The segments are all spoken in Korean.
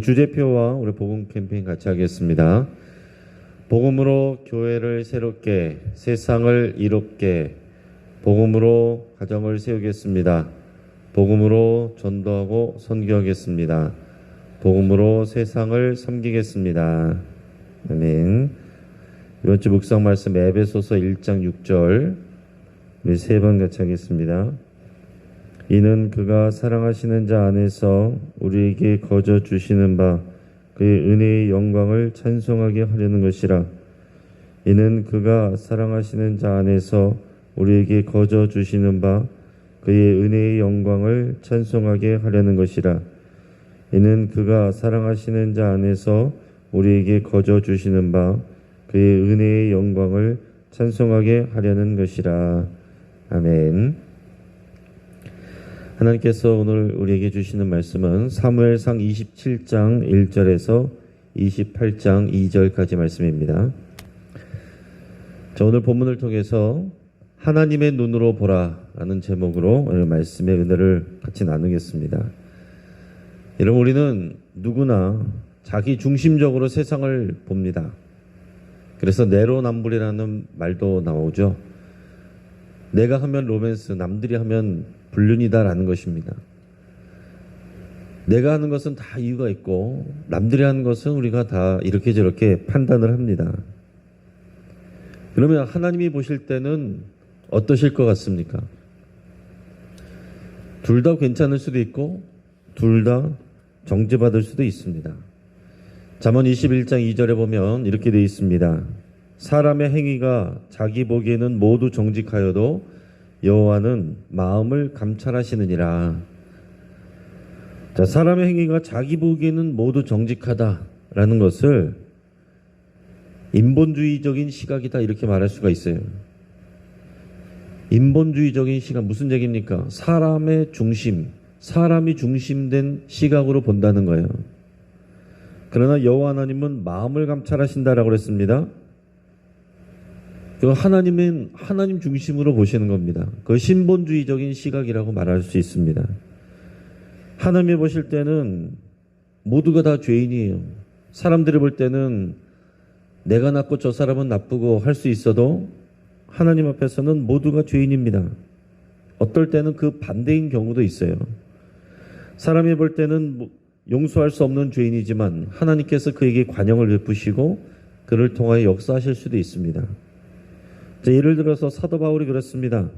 주제표와 우리 복음 캠페인 같이 하겠습니다. 복음으로 교회를 새롭게 세상을 이롭게 복음으로 가정을 세우겠습니다. 복음으로 전도하고 선교하겠습니다. 복음으로 세상을 섬기겠습니다. 아멘. 이번 주 묵상 말씀 에베소서 1장 6절 우리 세 번 같이 하겠습니다. 이는 그가 사랑하시는 자 안에서 우리에게 거저 주시는 바 그의 은혜의 영광을 찬송하게 하려는 것이라. 이는 그가 사랑하시는 자 안에서 우리에게 거저 주시는 바 그의 은혜의 영광을 찬송하게 하려는 것이라. 이는 그가 사랑하시는 자 안에서 우리에게 거저 주시는 바 그의 은혜의 영광을 찬송하게 하려는 것이라. 아멘. 하나님께서 오늘 우리에게 주시는 말씀은 사무엘상 27장 1절에서 28장 2절까지 말씀입니다. 자, 오늘 본문을 통해서 하나님의 눈으로 보라라는 제목으로 오늘 말씀의 은혜를 같이 나누겠습니다. 여러분 우리는 누구나 자기 중심적으로 세상을 봅니다. 그래서 내로남불이라는 말도 나오죠. 내가 하면 로맨스, 남들이 하면 불륜이다라는 것입니다. 내가 하는 것은 다 이유가 있고 남들이 하는 것은 우리가 다 이렇게 저렇게 판단을 합니다. 그러면 하나님이 보실 때는 어떠실 것 같습니까? 둘 다 괜찮을 수도 있고 둘 다 정죄받을 수도 있습니다. 잠언 21장 2절에 보면 이렇게 되어 있습니다. 사람의 행위가 자기 보기에는 모두 정직하여도 여호와는 마음을 감찰하시느니라. 자, 사람의 행위가 자기 보기에는 모두 정직하다라는 것을 인본주의적인 시각이다 이렇게 말할 수가 있어요. 인본주의적인 시각 무슨 얘기입니까? 사람의 중심, 사람이 중심된 시각으로 본다는 거예요. 그러나 여호와 하나님은 마음을 감찰하신다라고 그랬습니다. 그 하나님은 하나님 중심으로 보시는 겁니다. 그 신본주의적인 시각이라고 말할 수 있습니다. 하나님이 보실 때는 모두가 다 죄인이에요. 사람들이 볼 때는 내가 나쁘고 저 사람은 나쁘고 할 수 있어도 하나님 앞에서는 모두가 죄인입니다. 어떨 때는 그 반대인 경우도 있어요. 사람이 볼 때는 뭐 용서할 수 없는 죄인이지만 하나님께서 그에게 관용을 베푸시고 그를 통하여 역사하실 수도 있습니다. 자, 예를 들어서 사도 바울이 그렇습니다.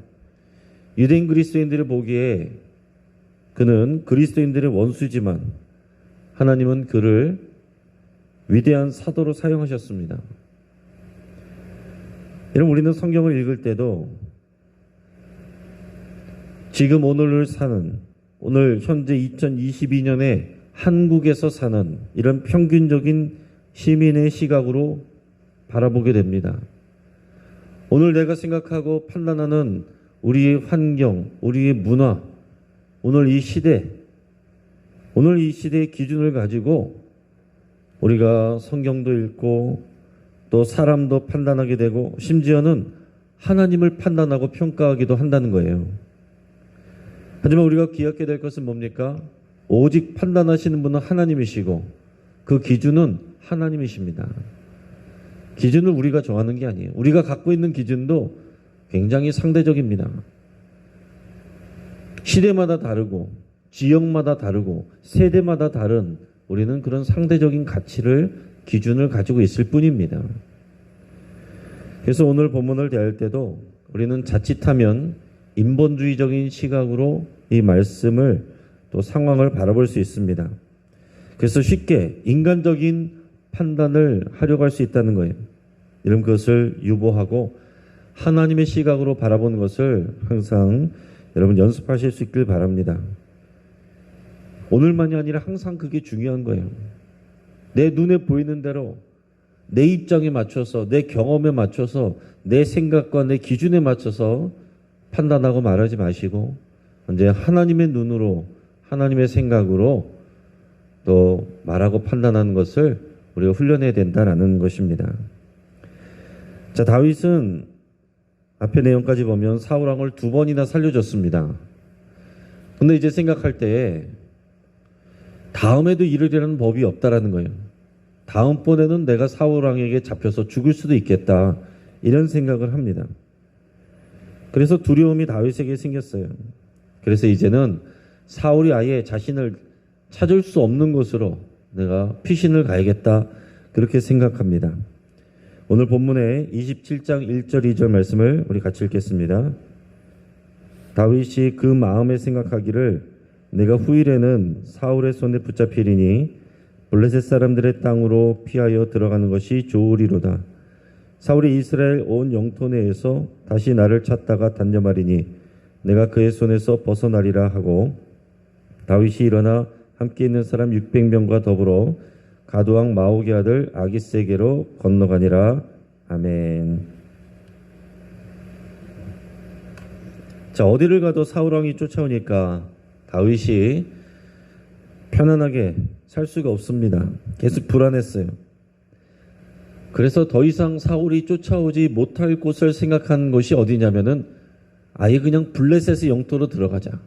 유대인 그리스도인들이 보기에 그는 그리스도인들의 원수지만 하나님은 그를 위대한 사도로 사용하셨습니다. 여러분 우리는 성경을 읽을 때도 지금 오늘을 사는 오늘 현재 2022년에 한국에서 사는 이런 평균적인 시민의 시각으로 바라보게 됩니다. 오늘 내가 생각하고 판단하는 우리의 환경, 우리의 문화, 오늘 이 시대, 오늘 이 시대의 기준을 가지고 우리가 성경도 읽고 또 사람도 판단하게 되고 심지어는 하나님을 판단하고 평가하기도 한다는 거예요. 하지만 우리가 기억해야 될 것은 뭡니까? 오직 판단하시는 분은 하나님이시고 그 기준은 하나님이십니다. 기준을 우리가 정하는 게 아니에요. 우리가 갖고 있는 기준도 굉장히 상대적입니다. 시대마다 다르고 지역마다 다르고 세대마다 다른 우리는 그런 상대적인 가치를 기준을 가지고 있을 뿐입니다. 그래서 오늘 본문을 대할 때도 우리는 자칫하면 인본주의적인 시각으로 이 말씀을 또 상황을 바라볼 수 있습니다. 그래서 쉽게 인간적인 판단을 하려고 할 수 있다는 거예요. 이런 것을 유보하고 하나님의 시각으로 바라보는 것을 항상 여러분 연습하실 수 있길 바랍니다. 오늘만이 아니라 항상 그게 중요한 거예요. 내 눈에 보이는 대로 내 입장에 맞춰서 내 경험에 맞춰서 내 생각과 내 기준에 맞춰서 판단하고 말하지 마시고 이제 하나님의 눈으로 하나님의 생각으로 또 말하고 판단하는 것을 우리가 훈련해야 된다라는 것입니다. 자, 다윗은 앞에 내용까지 보면 사울 왕을 두 번이나 살려줬습니다. 근데 이제 생각할 때 다음에도 이르려는 법이 없다라는 거예요. 다음번에는 내가 사울 왕에게 잡혀서 죽을 수도 있겠다. 이런 생각을 합니다. 그래서 두려움이 다윗에게 생겼어요. 그래서 이제는 사울이 아예 자신을 찾을 수 없는 곳으로 내가 피신을 가야겠다. 그렇게 생각합니다. 오늘 본문의 27장 1절 2절 말씀을 우리 같이 읽겠습니다. 다윗이 그 마음에 생각하기를 내가 후일에는 사울의 손에 붙잡히리니 블레셋 사람들의 땅으로 피하여 들어가는 것이 좋으리로다. 사울이 이스라엘 온 영토 내에서 다시 나를 찾다가 단념하리니 내가 그의 손에서 벗어나리라 하고 다윗이 일어나 함께 있는 사람 600명과 더불어 가두왕 마오기 아들 아기세게로 건너가니라. 아멘. 자, 어디를 가도 사울왕이 쫓아오니까 다윗이 편안하게 살 수가 없습니다. 계속 불안했어요. 그래서 더 이상 사울이 쫓아오지 못할 곳을 생각한 곳이 어디냐면은 아예 그냥 블레셋의 영토로 들어가자.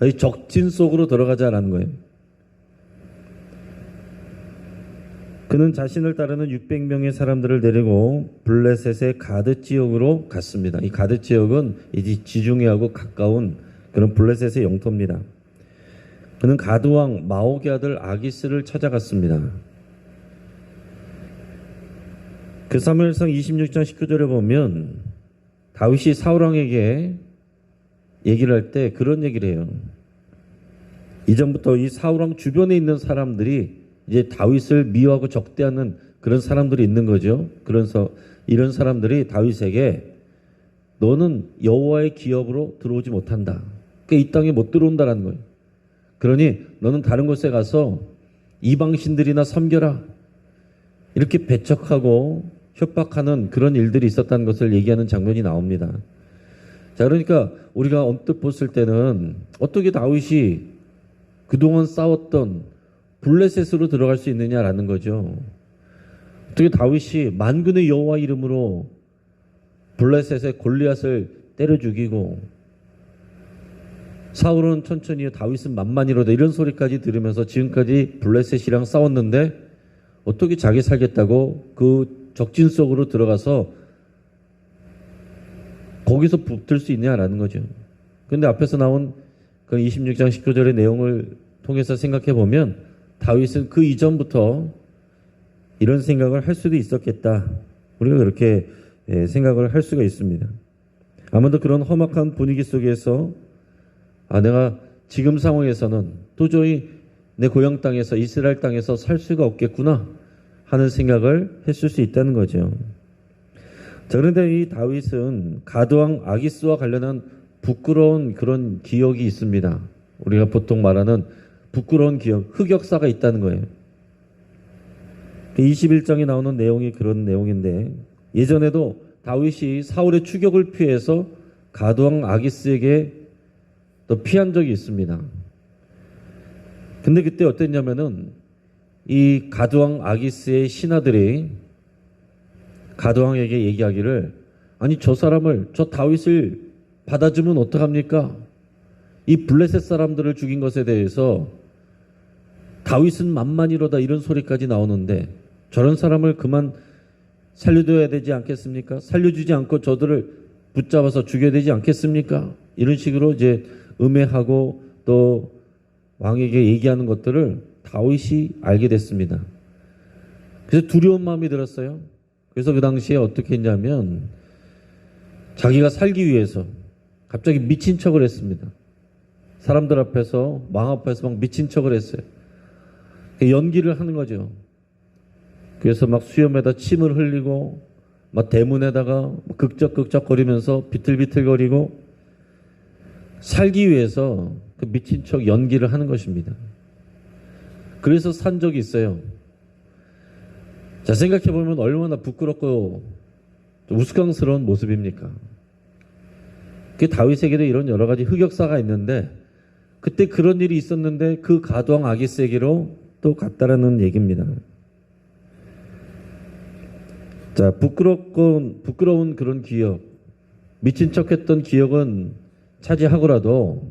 아예 적진 속으로 들어가자라는 거예요. 그는 자신을 따르는 600명의 사람들을 데리고 블레셋의 가드 지역으로 갔습니다. 이 가드 지역은 이 지중해하고 가까운 그런 블레셋의 영토입니다. 그는 가드왕 마오기 아들 아기스를 찾아갔습니다. 그 사무엘상 26장 19절에 보면 다윗이 사울왕에게 얘기를 할 때 그런 얘기를 해요. 이전부터 이 사울왕 주변에 있는 사람들이 이제 다윗을 미워하고 적대하는 그런 사람들이 있는 거죠. 그래서 이런 사람들이 다윗에게 너는 여호와의 기업으로 들어오지 못한다. 그러니까 이 땅에 못 들어온다라는 거예요. 그러니 너는 다른 곳에 가서 이방 신들이나 섬겨라. 이렇게 배척하고 협박하는 그런 일들이 있었다는 것을 얘기하는 장면이 나옵니다. 자, 그러니까 우리가 언뜻 봤을 때는 어떻게 다윗이 그동안 싸웠던 블레셋으로 들어갈 수 있느냐라는 거죠. 어떻게 다윗이 만군의 여호와 이름으로 블레셋의 골리앗을 때려 죽이고 사울은 천천히 다윗은 만만이로다 이런 소리까지 들으면서 지금까지 블레셋이랑 싸웠는데 어떻게 자기 살겠다고 그 적진 속으로 들어가서 거기서 붙을 수 있냐라는 거죠. 근데 앞에서 나온 그 26장 19절의 내용을 통해서 생각해 보면 다윗은 그 이전부터 이런 생각을 할 수도 있었겠다. 우리가 그렇게 예, 생각을 할 수가 있습니다. 아무도 그런 험악한 분위기 속에서 아 내가 지금 상황에서는 도저히 내 고향 땅에서 이스라엘 땅에서 살 수가 없겠구나 하는 생각을 했을 수 있다는 거죠. 자, 그런데 이 다윗은 가드왕 아기스와 관련한 부끄러운 그런 기억이 있습니다. 우리가 보통 말하는 부끄러운 기억, 흑역사가 있다는 거예요. 21장에 나오는 내용이 그런 내용인데 예전에도 다윗이 사울의 추격을 피해서 가드왕 아기스에게 또 피한 적이 있습니다. 근데 그때 어땠냐면은 이 가드왕 아기스의 신하들이 가드왕에게 얘기하기를 아니 저 사람을 저 다윗을 받아주면 어떡합니까? 이 블레셋 사람들을 죽인 것에 대해서 다윗은 만만이로다 이런 소리까지 나오는데 저런 사람을 그만 살려둬야 되지 않겠습니까? 살려주지 않고 저들을 붙잡아서 죽여야 되지 않겠습니까? 이런 식으로 이제 음해하고 또 왕에게 얘기하는 것들을 다윗이 알게 됐습니다. 그래서 두려운 마음이 들었어요. 그래서 그 당시에 어떻게 했냐면 자기가 살기 위해서 갑자기 미친 척을 했습니다. 사람들 앞에서 왕 앞에서 막 미친 척을 했어요. 연기를 하는 거죠. 그래서 막 수염에다 침을 흘리고 막 대문에다가 극적극적 거리면서 비틀비틀거리고 살기 위해서 그 미친 척 연기를 하는 것입니다. 그래서 산 적이 있어요. 자, 생각해보면 얼마나 부끄럽고 우스꽝스러운 모습입니까? 그 다윗에게도 이런 여러 가지 흑역사가 있는데 그때 그런 일이 있었는데 그 가두왕 아기세게로 또 갔다라는 얘기입니다. 자, 부끄럽고, 부끄러운 그런 기억, 미친 척 했던 기억은 차지하고라도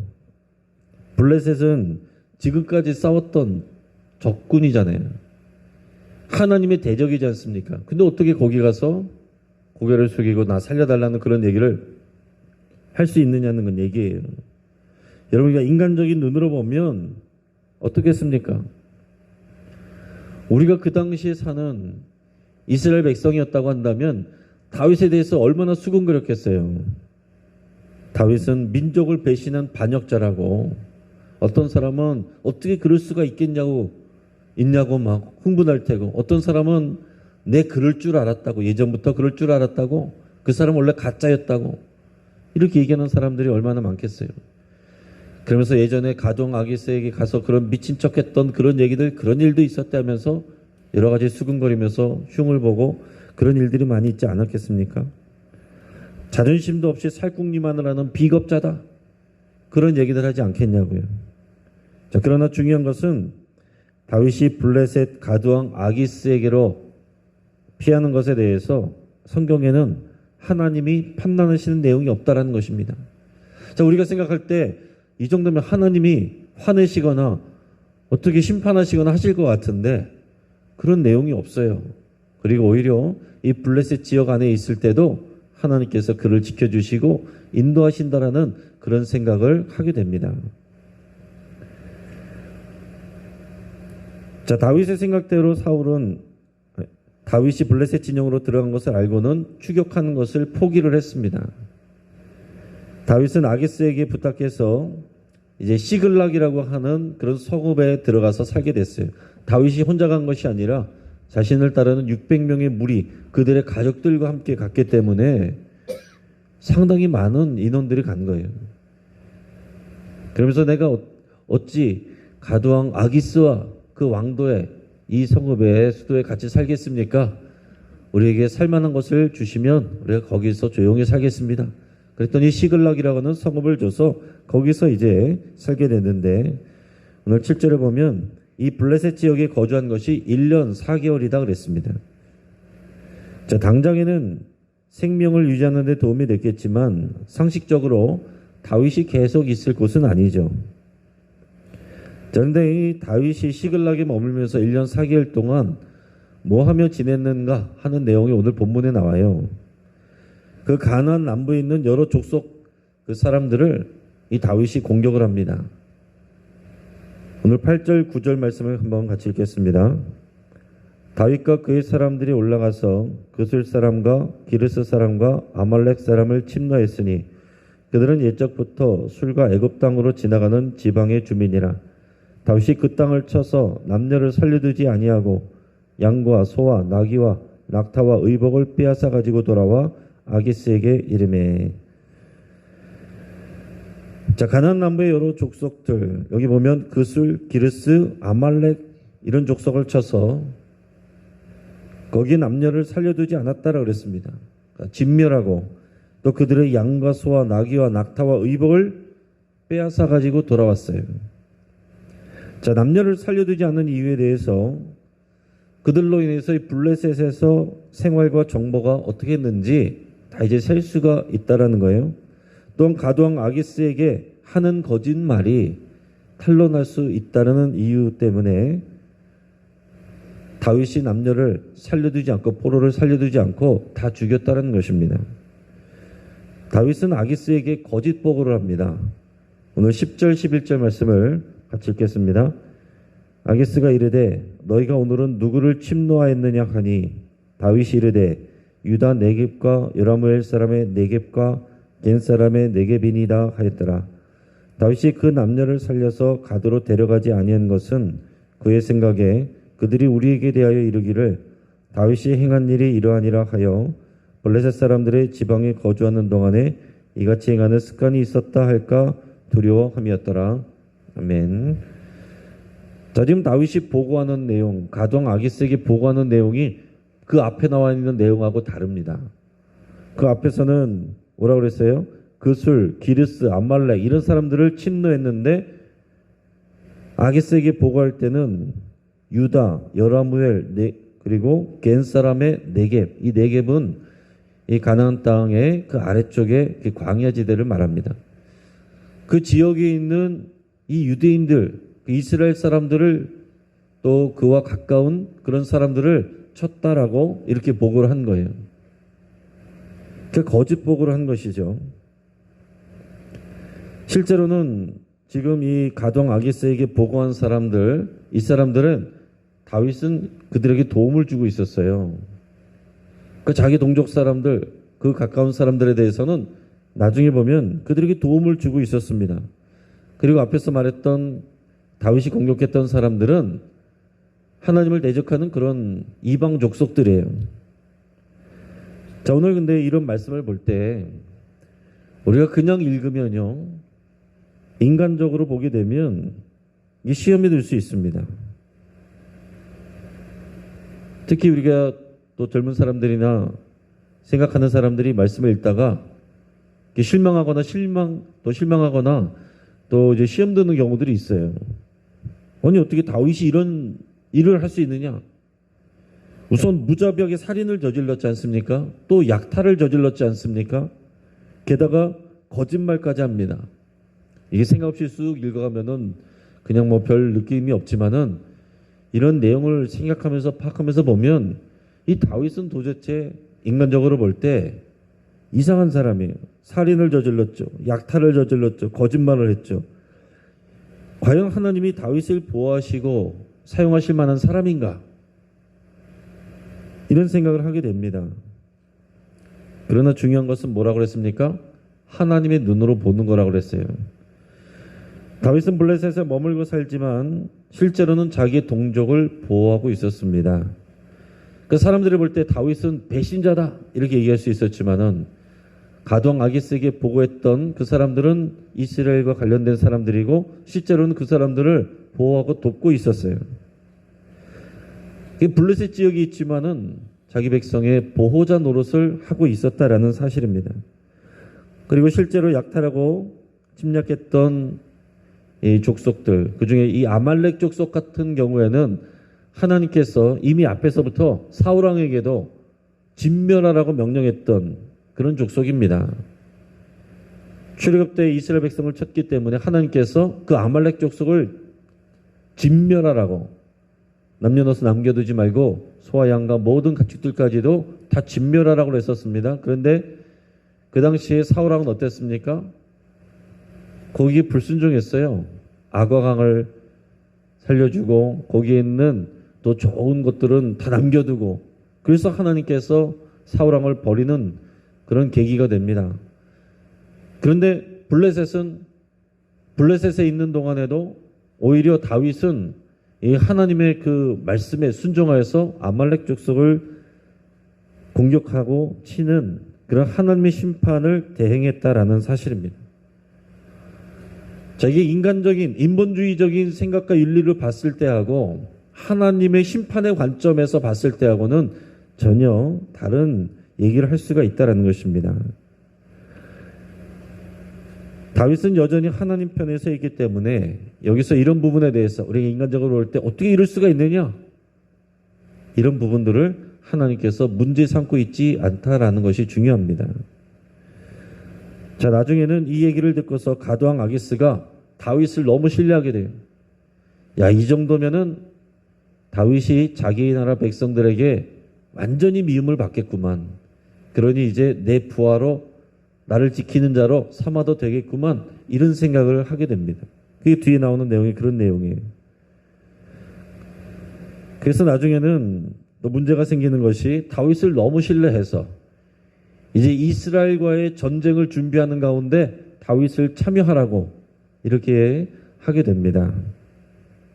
블레셋은 지금까지 싸웠던 적군이잖아요. 하나님의 대적이지 않습니까? 근데 어떻게 거기 가서 고개를 숙이고 나 살려달라는 그런 얘기를 할 수 있느냐는 건 얘기예요. 여러분, 우리가 인간적인 눈으로 보면 어떻겠습니까? 우리가 그 당시에 사는 이스라엘 백성이었다고 한다면 다윗에 대해서 얼마나 수군거렸겠어요. 다윗은 민족을 배신한 반역자라고 어떤 사람은 어떻게 그럴 수가 있겠냐고 있냐고 막 흥분할 테고 어떤 사람은 내 그럴 줄 알았다고 예전부터 그럴 줄 알았다고 그 사람 원래 가짜였다고 이렇게 얘기하는 사람들이 얼마나 많겠어요. 그러면서 예전에 가동 아기스에게 가서 그런 미친 척했던 그런 얘기들 그런 일도 있었다면서 여러 가지 수근거리면서 흉을 보고 그런 일들이 많이 있지 않았겠습니까? 자존심도 없이 살궁리만을 하는 비겁자다. 그런 얘기들 하지 않겠냐고요. 자, 그러나 중요한 것은 다윗이 블레셋 가두왕 아기스에게로 피하는 것에 대해서 성경에는 하나님이 판단하시는 내용이 없다라는 것입니다. 자, 우리가 생각할 때 이 정도면 하나님이 화내시거나 어떻게 심판하시거나 하실 것 같은데 그런 내용이 없어요. 그리고 오히려 이 블레셋 지역 안에 있을 때도 하나님께서 그를 지켜주시고 인도하신다라는 그런 생각을 하게 됩니다. 자, 다윗의 생각대로 사울은 다윗이 블레셋 진영으로 들어간 것을 알고는 추격하는 것을 포기를 했습니다. 다윗은 아기스에게 부탁해서 이제 시글락이라고 하는 그런 서급에 들어가서 살게 됐어요. 다윗이 혼자 간 것이 아니라 자신을 따르는 600명의 무리 그들의 가족들과 함께 갔기 때문에 상당히 많은 인원들이 간 거예요. 그러면서 내가 어- 어찌 가두왕 아기스와 그 왕도에 이 성읍의 수도에 같이 살겠습니까? 우리에게 살만한 것을 주시면 우리가 거기서 조용히 살겠습니다. 그랬더니 시글락이라고 하는 성읍을 줘서 거기서 이제 살게 됐는데 오늘 7절에 보면 이 블레셋 지역에 거주한 것이 1년 4개월이다 그랬습니다. 자, 당장에는 생명을 유지하는 데 도움이 됐겠지만 상식적으로 다윗이 계속 있을 곳은 아니죠. 그런데 이 다윗이 시글락에 머물면서 1년 4개월 동안 뭐 하며 지냈는가 하는 내용이 오늘 본문에 나와요. 그 가나안 남부에 있는 여러 족속 그 사람들을 이 다윗이 공격을 합니다. 오늘 8절 9절 말씀을 한번 같이 읽겠습니다. 다윗과 그의 사람들이 올라가서 그술 사람과 기르스 사람과 아말렉 사람을 침노했으니 그들은 옛적부터 술과 애굽 땅으로 지나가는 지방의 주민이라 다윗이 그 땅을 쳐서 남녀를 살려두지 아니하고 양과 소와 나귀와 낙타와 의복을 빼앗아 가지고 돌아와 아기스에게 이름해 자 가나안 남부의 여러 족속들 여기 보면 그술 기르스 아말렉 이런 족속을 쳐서 거기에 남녀를 살려두지 않았다라 그랬습니다. 그러니까 진멸하고 또 그들의 양과 소와 나귀와 낙타와 의복을 빼앗아 가지고 돌아왔어요. 자 남녀를 살려두지 않는 이유에 대해서 그들로 인해서 이 블레셋에서 생활과 정보가 어떻게 했는지 다 이제 셀 수가 있다라는 거예요. 또한 가두왕 아기스에게 하는 거짓말이 탄로날 수 있다는 이유 때문에 다윗이 남녀를 살려두지 않고 포로를 살려두지 않고 다 죽였다는 것입니다. 다윗은 아기스에게 거짓 보고를 합니다. 오늘 10절 11절 말씀을 같이 읽겠습니다. 아기스가 이르되 너희가 오늘은 누구를 침노하였느냐 하니 다윗이 이르되 유다 네겝과 여라무엘 사람의 네겝과 겐 사람의 네겝이니라 하였더라. 다윗이 그 남녀를 살려서 가도로 데려가지 아니한 것은 그의 생각에 그들이 우리에게 대하여 이르기를 다윗이 행한 일이 이러하니라 하여 블레셋 사람들의 지방에 거주하는 동안에 이같이 행하는 습관이 있었다 할까 두려워함이었더라. 아멘. 자 지금 다윗이 보고하는 내용, 가정 아기스에게 보고하는 내용이 그 앞에 나와 있는 내용하고 다릅니다. 그 앞에서는 뭐라 그랬어요? 그술, 기르스, 암말렉 이런 사람들을 침노했는데 아기스에게 보고할 때는 유다, 여라무엘 네, 그리고 겐 사람의 네겝 이 네겝은 이 가나안 땅의 그 아래쪽에 그 광야 지대를 말합니다. 그 지역에 있는 이 유대인들, 그 이스라엘 사람들을 또 그와 가까운 그런 사람들을 쳤다라고 이렇게 보고를 한 거예요. 그 거짓 보고를 한 것이죠. 실제로는 지금 이 가동 아기스에게 보고한 사람들, 이 사람들은 다윗은 그들에게 도움을 주고 있었어요. 그 자기 동족 사람들, 그 가까운 사람들에 대해서는 나중에 보면 그들에게 도움을 주고 있었습니다. 그리고 앞에서 말했던 다윗이 공격했던 사람들은 하나님을 대적하는 그런 이방 족속들이에요. 자, 오늘 근데 이런 말씀을 볼 때 우리가 그냥 읽으면요. 인간적으로 보게 되면 이 시험이 될 수 있습니다. 특히 우리가 또 젊은 사람들이나 생각하는 사람들이 말씀을 읽다가 실망하거나 실망 또 실망하거나 또 이제 시험 드는 경우들이 있어요. 아니 어떻게 다윗이 이런 일을 할 수 있느냐? 우선 무자비하게 살인을 저질렀지 않습니까? 또 약탈을 저질렀지 않습니까? 게다가 거짓말까지 합니다. 이게 생각 없이 쑥 읽어가면은 그냥 뭐 별 느낌이 없지만은 이런 내용을 생각하면서 파악하면서 보면 이 다윗은 도대체 인간적으로 볼 때 이상한 사람이에요. 살인을 저질렀죠. 약탈을 저질렀죠. 거짓말을 했죠. 과연 하나님이 다윗을 보호하시고 사용하실 만한 사람인가? 이런 생각을 하게 됩니다. 그러나 중요한 것은 뭐라고 그랬습니까? 하나님의 눈으로 보는 거라고 그랬어요. 다윗은 블레셋에 머물고 살지만 실제로는 자기의 동족을 보호하고 있었습니다. 그 사람들이 볼 때 다윗은 배신자다 이렇게 얘기할 수 있었지만은 가동 아기스에게 보고했던 그 사람들은 이스라엘과 관련된 사람들이고 실제로는 그 사람들을 보호하고 돕고 있었어요. 그 블레셋 지역이 있지만은 자기 백성의 보호자 노릇을 하고 있었다라는 사실입니다. 그리고 실제로 약탈하고 침략했던 이 족속들, 그 중에 이 아말렉 족속 같은 경우에는 하나님께서 이미 앞에서부터 사울왕에게도 진멸하라고 명령했던 그런 족속입니다. 출애굽 때 이스라엘 백성을 쳤기 때문에 하나님께서 그 아말렉 족속을 진멸하라고 남녀노소 남겨두지 말고 소와 양과 모든 가축들까지도 다 진멸하라고 했었습니다. 그런데 그 당시에 사울왕은 어땠습니까? 거기에 불순종했어요. 악어강을 살려주고 거기에 있는 또 좋은 것들은 다 남겨두고 그래서 하나님께서 사울왕을 버리는 그런 계기가 됩니다. 그런데 블레셋은 블레셋에 있는 동안에도 오히려 다윗은 이 하나님의 그 말씀에 순종하여서 아말렉 족속을 공격하고 치는 그런 하나님의 심판을 대행했다라는 사실입니다. 자, 이게 인간적인, 인본주의적인 생각과 윤리를 봤을 때하고 하나님의 심판의 관점에서 봤을 때하고는 전혀 다른 얘기를 할 수가 있다라는 것입니다. 다윗은 여전히 하나님 편에 서 있기 때문에 여기서 이런 부분에 대해서 우리가 인간적으로 볼 때 어떻게 이럴 수가 있느냐? 이런 부분들을 하나님께서 문제 삼고 있지 않다라는 것이 중요합니다. 자, 나중에는 이 얘기를 듣고서 가도왕 아기스가 다윗을 너무 신뢰하게 돼요. 야, 이 정도면은 다윗이 자기 나라 백성들에게 완전히 미움을 받겠구만. 그러니 이제 내 부하로 나를 지키는 자로 삼아도 되겠구만. 이런 생각을 하게 됩니다. 그게 뒤에 나오는 내용이 그런 내용이에요. 그래서 나중에는 또 문제가 생기는 것이 다윗을 너무 신뢰해서 이제 이스라엘과의 전쟁을 준비하는 가운데 다윗을 참여하라고 이렇게 하게 됩니다.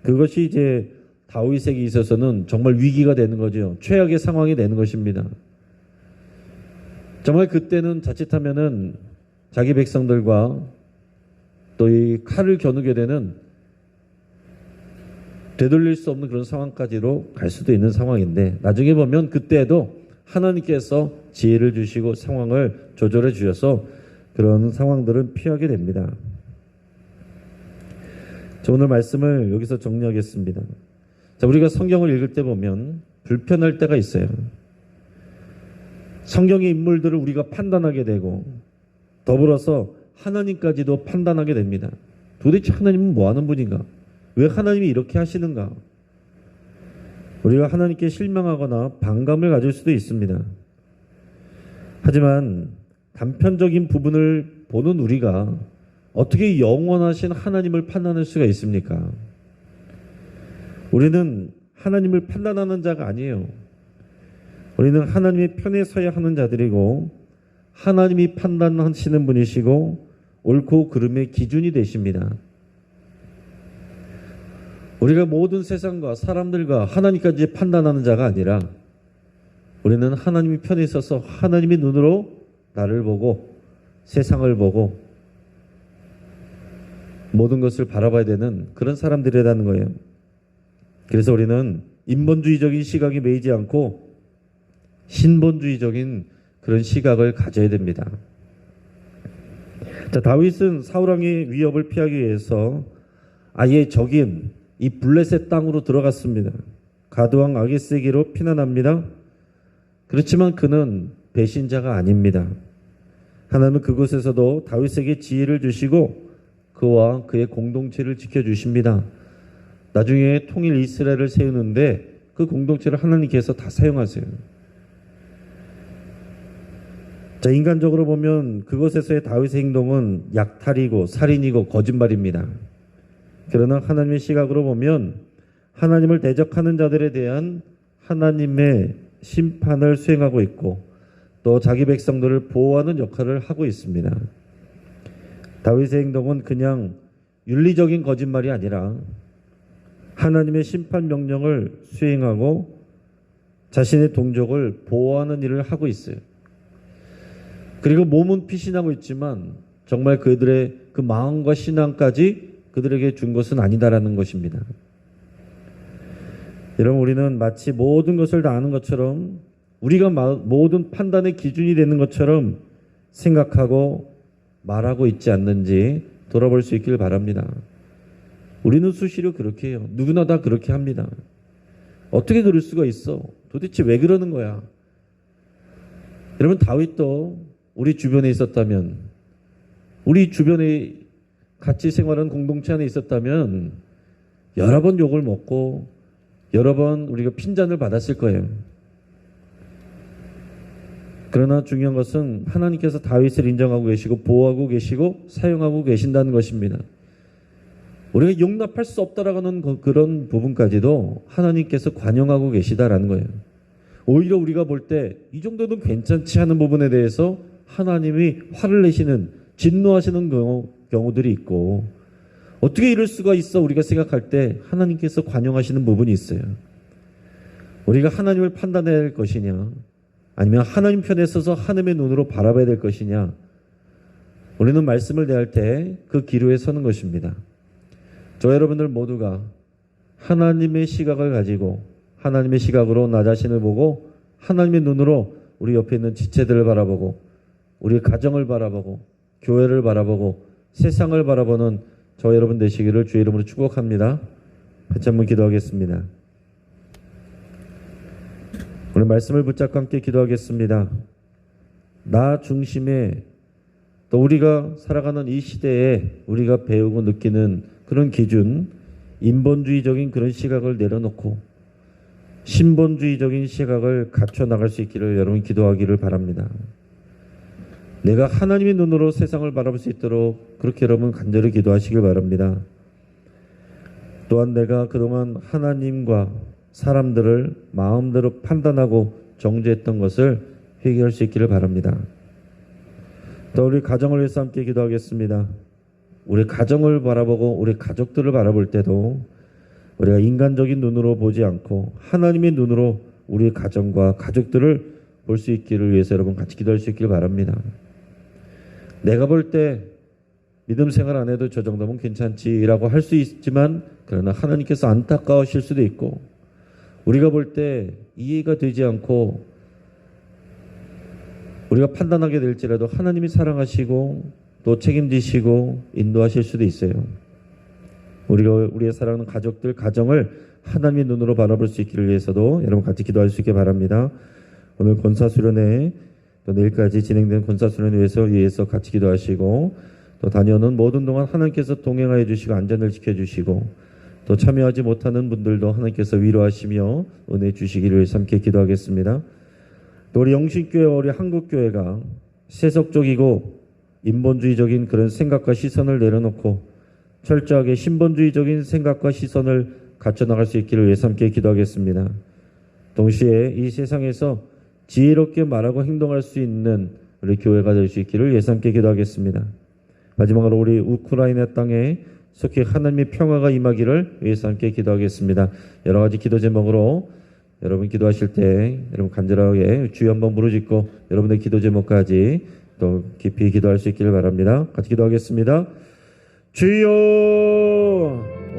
그것이 이제 다윗에게 있어서는 정말 위기가 되는 거죠. 최악의 상황이 되는 것입니다. 정말 그때는 자칫하면은 자기 백성들과 또 이 칼을 겨누게 되는 되돌릴 수 없는 그런 상황까지로 갈 수도 있는 상황인데 나중에 보면 그때도 하나님께서 지혜를 주시고 상황을 조절해 주셔서 그런 상황들은 피하게 됩니다. 자, 오늘 말씀을 여기서 정리하겠습니다. 자, 우리가 성경을 읽을 때 보면 불편할 때가 있어요. 성경의 인물들을 우리가 판단하게 되고 더불어서 하나님까지도 판단하게 됩니다. 도대체 하나님은 뭐 하는 분인가? 왜 하나님이 이렇게 하시는가? 우리가 하나님께 실망하거나 반감을 가질 수도 있습니다. 하지만 단편적인 부분을 보는 우리가 어떻게 영원하신 하나님을 판단할 수가 있습니까? 우리는 하나님을 판단하는 자가 아니에요. 우리는 하나님의 편에 서야 하는 자들이고 하나님이 판단하시는 분이시고 옳고 그름의 기준이 되십니다. 우리가 모든 세상과 사람들과 하나님까지 판단하는 자가 아니라 우리는 하나님의 편에 있어서 하나님의 눈으로 나를 보고 세상을 보고 모든 것을 바라봐야 되는 그런 사람들이라는 거예요. 그래서 우리는 인본주의적인 시각이 매이지 않고 신본주의적인 그런 시각을 가져야 됩니다. 자, 다윗은 사울왕의 위협을 피하기 위해서 아예 적인 이 블레셋 땅으로 들어갔습니다. 가드왕 아기스에게로 피난합니다. 그렇지만 그는 배신자가 아닙니다. 하나님은 그곳에서도 다윗에게 지혜를 주시고 그와 그의 공동체를 지켜주십니다. 나중에 통일 이스라엘을 세우는데 그 공동체를 하나님께서 다 사용하세요. 자, 인간적으로 보면 그곳에서의 다윗의 행동은 약탈이고 살인이고 거짓말입니다. 그러나 하나님의 시각으로 보면 하나님을 대적하는 자들에 대한 하나님의 심판을 수행하고 있고 또 자기 백성들을 보호하는 역할을 하고 있습니다. 다윗의 행동은 그냥 윤리적인 거짓말이 아니라 하나님의 심판 명령을 수행하고 자신의 동족을 보호하는 일을 하고 있어요. 그리고 몸은 피신하고 있지만 정말 그들의 그 마음과 신앙까지 그들에게 준 것은 아니다라는 것입니다. 여러분 우리는 마치 모든 것을 다 아는 것처럼 우리가 모든 판단의 기준이 되는 것처럼 생각하고 말하고 있지 않는지 돌아볼 수 있기를 바랍니다. 우리는 수시로 그렇게 해요. 누구나 다 그렇게 합니다. 어떻게 그럴 수가 있어? 도대체 왜 그러는 거야? 여러분 다윗도 우리 주변에 있었다면 우리 주변에 같이 생활하는 공동체 안에 있었다면 여러 번 욕을 먹고 여러 번 우리가 핀잔을 받았을 거예요. 그러나 중요한 것은 하나님께서 다윗을 인정하고 계시고 보호하고 계시고 사용하고 계신다는 것입니다. 우리가 용납할 수 없다라는 그, 그런 부분까지도 하나님께서 관용하고 계시다라는 거예요. 오히려 우리가 볼 때 이 정도는 괜찮지 않은 부분에 대해서 하나님이 화를 내시는 진노하시는 경우, 경우들이 있고 어떻게 이럴 수가 있어 우리가 생각할 때 하나님께서 관용하시는 부분이 있어요. 우리가 하나님을 판단해야 할 것이냐 아니면 하나님 편에 서서 하나님의 눈으로 바라봐야 될 것이냐 우리는 말씀을 대할 때 그 기로에 서는 것입니다. 저 여러분들 모두가 하나님의 시각을 가지고 하나님의 시각으로 나 자신을 보고 하나님의 눈으로 우리 옆에 있는 지체들을 바라보고 우리 가정을 바라보고 교회를 바라보고 세상을 바라보는 저 여러분 되시기를 주의 이름으로 축복합니다. 같이 한번 기도하겠습니다. 오늘 말씀을 붙잡고 함께 기도하겠습니다. 나 중심에 또 우리가 살아가는 이 시대에 우리가 배우고 느끼는 그런 기준, 인본주의적인 그런 시각을 내려놓고 신본주의적인 시각을 갖춰 나갈 수 있기를 여러분 기도하기를 바랍니다. 내가 하나님의 눈으로 세상을 바라볼 수 있도록 그렇게 여러분 간절히 기도하시길 바랍니다. 또한 내가 그동안 하나님과 사람들을 마음대로 판단하고 정죄했던 것을 회개할 수 있기를 바랍니다. 또 우리 가정을 위해서 함께 기도하겠습니다. 우리 가정을 바라보고 우리 가족들을 바라볼 때도 우리가 인간적인 눈으로 보지 않고 하나님의 눈으로 우리 가정과 가족들을 볼 수 있기를 위해서 여러분 같이 기도할 수 있기를 바랍니다. 내가 볼 때 믿음 생활 안 해도 저 정도면 괜찮지라고 할 수 있지만 그러나 하나님께서 안타까우실 수도 있고 우리가 볼 때 이해가 되지 않고 우리가 판단하게 될지라도 하나님이 사랑하시고 또 책임지시고 인도하실 수도 있어요. 우리가 우리의 사랑하는 가족들 가정을 하나님의 눈으로 바라볼 수 있기를 위해서도 여러분 같이 기도할 수 있게 바랍니다. 오늘 권사 수련회 또 내일까지 진행된 군사수련을 위해서 같이 기도하시고 또 다녀오는 모든 동안 하나님께서 동행하여 주시고 안전을 지켜주시고 또 참여하지 못하는 분들도 하나님께서 위로하시며 은혜 주시기를 위해서 함께 기도하겠습니다. 또 우리 영신교회와 우리 한국교회가 세속적이고 인본주의적인 그런 생각과 시선을 내려놓고 철저하게 신본주의적인 생각과 시선을 갖춰 나갈 수 있기를 위해서 함께 기도하겠습니다. 동시에 이 세상에서 지혜롭게 말하고 행동할 수 있는 우리 교회가 될 수 있기를 함께 기도하겠습니다. 마지막으로 우리 우크라이나 땅에 속히 하나님의 평화가 임하기를 함께 기도하겠습니다. 여러 가지 기도 제목으로 여러분 기도하실 때 여러분 간절하게 주여 한번 부르짖고 여러분의 기도 제목까지 또 깊이 기도할 수 있기를 바랍니다. 같이 기도하겠습니다. 주여